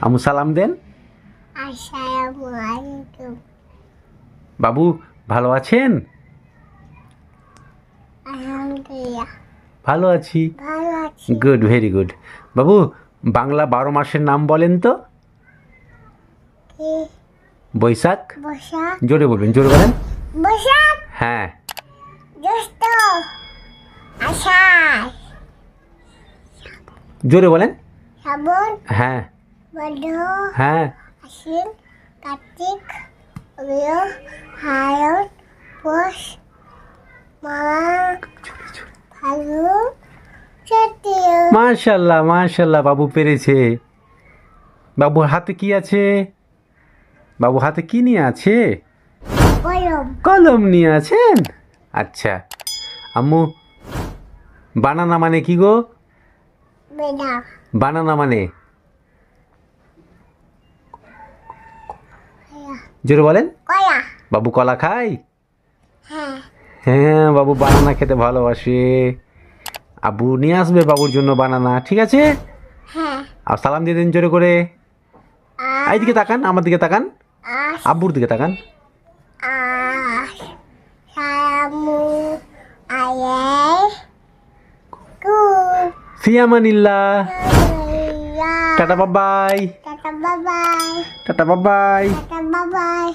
আমু সালাম দেন। বাবু ভালো আছেন? ভালো আছি। গুড ভেরি গুড বাবু বাংলা বারো মাসের নাম বলেন তো? বৈশাখ? জোরে বলবেন জোরে বলেন। হ্যাঁ। জোরে বলেন। হ্যাঁ। হ্যাঁ। আশ্বিন কার্তিক হায়ন ফাল্গুন মাশাল্লাহ মাশাল্লাহ বাবু পেরেছে। বাবুর হাতে কি আছে? বাবু হাতে কি নিয়ে আছে? কলম। নিয়ে আছেন? আচ্ছা। আম্মু বানানা মানে কি গো? বানানা মানে? জোরে বলেন। বাবু কলা খায়? হ্যাঁ। হ্যাঁ বাবু বানানা খেতে ভালোবাসে। আবু নিয়ে আসবে বাবুর জন্য বানানা ঠিক আছে? হ্যাঁ। আর সালাম দিয়ে দিন জোরে করে। আ- এইদিকে তাকান আমার দিকে তাকান। আব্বুর দিকে তাকান। ইয়া টাটা বাবাই। টাটা বাবাই। টাটা বাবাই। টাটা বাবাই